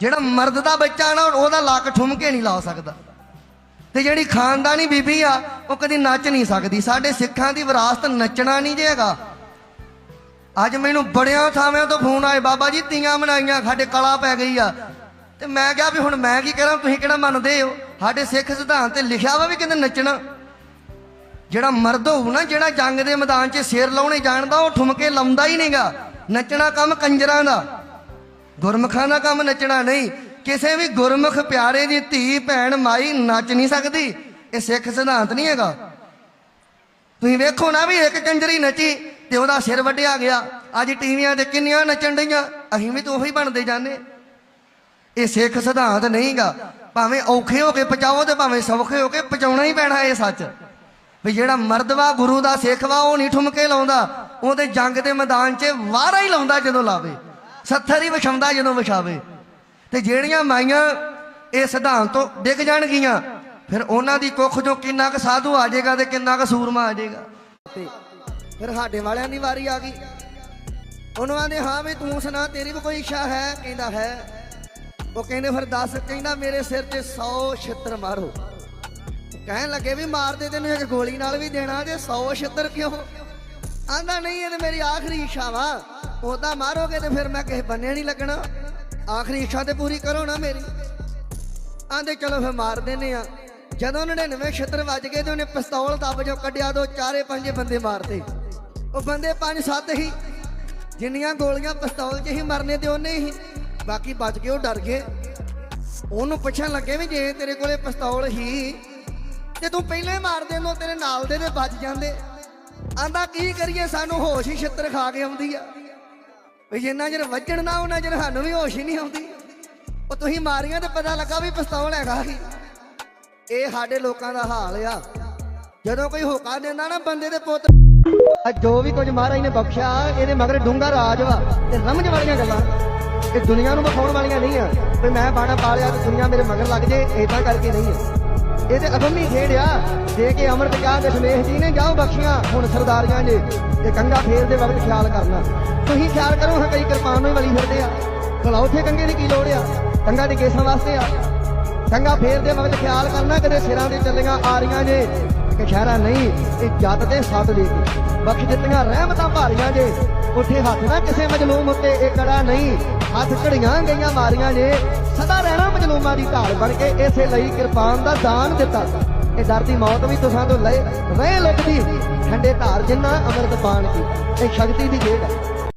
ਜਿਹੜਾ ਮਰਦ ਦਾ ਬੱਚਾ ਨਾ, ਉਹਦਾ ਲੱਕ ਠੁਮਕੇ ਨਹੀਂ ਲਾ ਸਕਦਾ। ਤੇ ਜਿਹੜੀ ਖਾਨਦਾਨੀ ਬੀਬੀ ਆ, ਉਹ ਕਦੀ ਨੱਚ ਨਹੀਂ ਸਕਦੀ। ਸਾਡੇ ਸਿੱਖਾਂ ਦੀ ਵਿਰਾਸਤ ਨੱਚਣਾ ਨਹੀਂ ਜੇ ਹੈਗਾ। ਅੱਜ ਮੈਨੂੰ ਬੜਿਆਂ ਥਾਵਾਂ ਤੋਂ ਫੋਨ ਆਏ, ਬਾਬਾ ਜੀ ਤੀਆਂ ਮਨਾਈਆਂ, ਸਾਡੇ ਕਲਾ ਪੈ ਗਈ ਆ। ਤੇ ਮੈਂ ਕਿਹਾ ਵੀ ਹੁਣ ਮੈਂ ਕੀ ਕਰਾਂ, ਤੁਸੀਂ ਕਿਹੜਾ ਮੰਨਦੇ ਹੋ? ਸਾਡੇ ਸਿੱਖ ਸਿਧਾਂਤ ਤੇ ਲਿਖਿਆ ਵਾ ਵੀ ਕਹਿੰਦੇ ਨੱਚਣਾ? ਜਿਹੜਾ ਮਰਦ ਹੋਊ ਨਾ, ਜਿਹੜਾ ਜੰਗ ਦੇ ਮੈਦਾਨ 'ਚ ਸਿਰ ਲਾਉਣੇ ਜਾਣਦਾ, ਉਹ ਠੁਮਕੇ ਲਾਉਂਦਾ ਹੀ ਨਹੀਂਗਾ ਨੱਚਣਾ ਕੰਮ ਕੰਜਰਾਂ ਦਾ। ਗੁਰਮੁਖਾਂ ਦਾ ਕੰਮ ਨੱਚਣਾ ਨਹੀਂ। ਕਿਸੇ ਵੀ ਗੁਰਮੁਖ ਪਿਆਰੇ ਦੀ ਧੀ, ਭੈਣ, ਮਾਈ ਨੱਚ ਨਹੀਂ ਸਕਦੀ। ਇਹ ਸਿੱਖ ਸਿਧਾਂਤ ਨਹੀਂ ਹੈਗਾ। ਤੁਸੀਂ ਵੇਖੋ ਨਾ ਵੀ ਇੱਕ ਕੰਜਰੀ ਨੱਚੀ ਤੇ ਉਹਦਾ ਸਿਰ ਵੱਢਿਆ ਗਿਆ। ਅੱਜ ਟੀਵੀਆਂ ਤੇ ਕਿੰਨੀਆਂ ਨੱਚਣ ਡਈਆਂ। ਅਸੀਂ ਵੀ ਤਾਂ ਉਹੀ ਬਣਦੇ ਜਾਂਦੇ। ਇਹ ਸਿੱਖ ਸਿਧਾਂਤ ਨਹੀਂਗਾ ਭਾਵੇਂ ਔਖੇ ਹੋ ਕੇ ਪਚਾਓ ਤੇ ਭਾਵੇਂ ਸੌਖੇ ਹੋ ਕੇ ਪਚਾਉਣਾ ਹੀ ਪੈਣਾ ਇਹ ਸੱਚ। ਵੀ ਜਿਹੜਾ ਮਰਦਵਾ ਗੁਰੂ ਦਾ ਸਿੱਖ ਵਾ, ਉਹ ਨਹੀਂ ਠੁਮਕੇ ਲਾਉਂਦਾ। ਉਹਦੇ ਜੰਗ ਦੇ ਮੈਦਾਨ 'ਚ ਵਾਰਾ ਹੀ ਲਾਉਂਦਾ ਜਦੋਂ ਲਾਵੇ। ਸੱਥਰ ਹੀ ਵਿਛਾਉਂਦਾ ਜਦੋਂ ਵਿਛਾਵੇ। ਤੇ ਜਿਹੜੀਆਂ ਮਾਈਆਂ ਇਹ ਸਿਧਾਂਤ ਤੋਂ ਡਿੱਗ ਜਾਣਗੀਆਂ, ਫਿਰ ਉਹਨਾਂ ਦੀ ਕੁੱਖ ਚੋਂ ਕਿੰਨਾ ਕੁ ਸਾਧੂ ਆ ਜਾਏਗਾ ਤੇ ਕਿੰਨਾ ਕੁ ਸੂਰਮਾ ਆ ਜਾਏਗਾ। ਫਿਰ ਸਾਡੇ ਵਾਲਿਆਂ ਦੀ ਵਾਰੀ ਆ ਗਈ। ਉਹਨੂੰ ਆਂਦੇ ਹਾਂ ਵੀ ਤੂੰ ਸੁਣਾ, ਤੇਰੀ ਵੀ ਕੋਈ ਇੱਛਾ ਹੈ? ਕਹਿੰਦਾ ਹੈ। ਉਹ ਕਹਿੰਦੇ, ਫਿਰ ਦੱਸ, ਕਹਿੰਦਾ, ਮੇਰੇ ਸਿਰ 'ਤੇ 100 ਛਿੱਤਰ ਮਾਰੋ। ਕਹਿਣ ਲੱਗੇ ਵੀ ਮਾਰਦੇ ਤੈਨੂੰ ਇੱਕ ਗੋਲੀ ਨਾਲ ਵੀ ਦੇਣਾ ਤੇ 100 ਛਿੱਤਰ ਕਿਉਂ? ਆਂਦਾ, ਨਹੀਂ, ਇਹ ਮੇਰੀ ਆਖਰੀ ਇੱਛਾ ਵਾ। ਉਹਦਾ ਮਾਰੋਗੇ ਤੇ ਫਿਰ ਮੈਂ ਕਿਸੇ ਬੰਨੇ ਨਹੀਂ ਲੱਗਣਾ। ਆਖਰੀ ਇੱਛਾ ਤੇ ਪੂਰੀ ਕਰੋ ਨਾ ਮੇਰੀ। ਆਂਦੇ ਚਲੋ ਫਿਰ ਮਾਰ ਦਿੰਨੇ ਆ। ਜਦੋਂ 99 ਛਿੱਤਰ ਵੱਜ ਗਏ ਤੇ ਉਹਨੇ ਪਿਸਤੌਲ ਦੱਬ ਜੋ ਕੱਢਿਆ ਦੋ ਚਾਰੇ ਪੰਜੇ ਬੰਦੇ ਮਾਰਤੇ। ਉਹ ਬੰਦੇ ਪੰਜ ਸੱਤ ਹੀ। ਜਿੰਨੀਆਂ ਗੋਲੀਆਂ ਪਿਸਤੌਲ 'ਚ ਹੀ ਮਰਨੇ ਤੇ ਉਹਨੇ ਹੀ। ਬਾਕੀ ਬਚ ਗਏ, ਉਹ ਡਰ ਗਏ। ਉਹਨੂੰ ਪੁੱਛਣ ਲੱਗੇ ਵੀ ਜੇ ਤੇਰੇ ਕੋਲੇ ਪਿਸਤੌਲ ਹੀ, ਤੇ ਤੂੰ ਪਹਿਲਾਂ ਹੀ ਮਾਰ ਦੇਨੋ ਤੇਰੇ ਨਾਲ ਦੇ ਦੇ ਬਚ ਜਾਂਦੇ। ਆਂਦਾ ਕੀ ਕਰੀਏ? ਸਾਨੂੰ ਹੋਸ਼ ਹੀ ਛਿੱਤਰ ਖਾ ਕੇ ਆਉਂਦੀ ਆ। ਵੀ ਜਿੰਨਾ ਚਿਰ ਵੱਜਣ ਨਾ, ਉਹਨਾਂ ਚਿਰ ਸਾਨੂੰ ਵੀ ਹੋਸ਼ ਹੀ ਨਹੀਂ ਆਉਂਦੀ। ਉਹ ਤੁਸੀਂ ਮਾਰੀਆਂ ਤੇ ਪਤਾ ਲੱਗਾ ਵੀ ਪਿਸਤੌਲ ਹੈਗਾ ਸੀ। ਇਹ ਸਾਡੇ ਲੋਕਾਂ ਦਾ ਹਾਲ ਆ। ਜਦੋਂ ਕੋਈ ਹੋਕਾ ਦਿੰਦਾ ਨਾ ਬੰਦੇ ਦੇ ਪੁੱਤ ਜੋ ਵੀ ਕੁਝ ਮਹਾਰਾਜ ਨੇ ਬਖਸ਼ਿਆ, ਇਹਦੇ ਮਗਰ ਡੂੰਗਾ ਰਾਜ ਵਾ ਤੇ ਸਮਝ ਵਾਲੀਆਂ ਗੱਲਾਂ। ਇਹ ਦੁਨੀਆ ਨੂੰ ਵਿਖਾਉਣ ਵਾਲੀਆਂ ਨਹੀਂ ਆ। ਤੇ ਮੈਂ ਬਾਣਾ ਪਾ ਲਿਆ ਤੇ ਦੁਨੀਆ ਮੇਰੇ ਮਗਰ ਲੱਗ ਜੇ, ਏਦਾਂ ਕਰਕੇ ਨਹੀਂ ਆ। ਇਹ ਤੇ ਅਗੰਮੀ ਖੇਡ ਆ। ਦੇ ਕੇ ਅਮਰਤ ਕਾ ਦਸ਼ਮੇਸ਼ ਜੀ ਨੇ, ਜਾਓ ਬਖਸ਼ੀਆਂ ਹੁਣ ਸਰਦਾਰੀਆਂ ਜੇ। ਤੇ ਕੰਗਾ ਫੇਰ ਵਕਤ ਖਿਆਲ ਕਰਨਾ। ਤੁਸੀਂ ਖਿਆਲ ਕਰੋ, ਹਾਂ ਕਈ ਕਿਰਪਾਨ ਨੂੰ ਹੀ ਵਲੀ ਫਿਰਦੇ ਆ। ਭਲਾ ਉੱਥੇ ਕੰਗੇ ਦੀ ਕੀ ਲੋੜ ਆ? ਕੰਗਾ ਦੇ ਕੇਸਾਂ ਵਾਸਤੇ ਆ। ਕੰਗਾ ਫੇਰ ਵਕਤ ਖਿਆਲ ਕਰਨਾ, ਕਦੇ ਸਿਰਾਂ ਦੇ ਚੱਲੀਆਂ ਆ ਰਹੀਆਂ ਜੇ, ਕਿ ਨਹੀਂ, ਇਹ ਜੱਤ ਦੇ ਸੱਦ ਦੇ ਬਖਸ਼ ਦਿੱਤੀਆਂ ਰਹਿਮਤਾਂ ਭਾਰੀਆਂ ਜੇ। ਉੱਥੇ ਹੱਥ ਨਾ ਕਿਸੇ ਮਜਲੂਮ ਉੱਤੇ, ਇਹ ਕੜਾ ਨਹੀਂ। ਹੱਥ ਘੜੀਆਂ ਗਈਆਂ ਮਾਰੀਆਂ ਜੇ। ਸਦਾ ਰਹਿਣਾ ਮਜਲੂਮਾਂ ਦੀ ਢਾਲ ਬਣ ਕੇ, ਇਸੇ ਲਈ ਕਿਰਪਾਨ ਦਾ ਦਾਨ ਦਿੱਤਾ। ਇਹ ਡਰ ਦੀ ਮੌਤ ਵੀ ਤੁਸਾਂ ਤੋਂ ਲਏ ਰਹਿ ਲੁੱਟਦੀ। ਠੰਡੇ ਧਾਰ ਜਿੰਨਾ ਅੰਮ੍ਰਿਤ ਪਾਣ ਕੀ ਇਹ ਸ਼ਕਤੀ ਦੀ ਖੇਡ ਹੈ।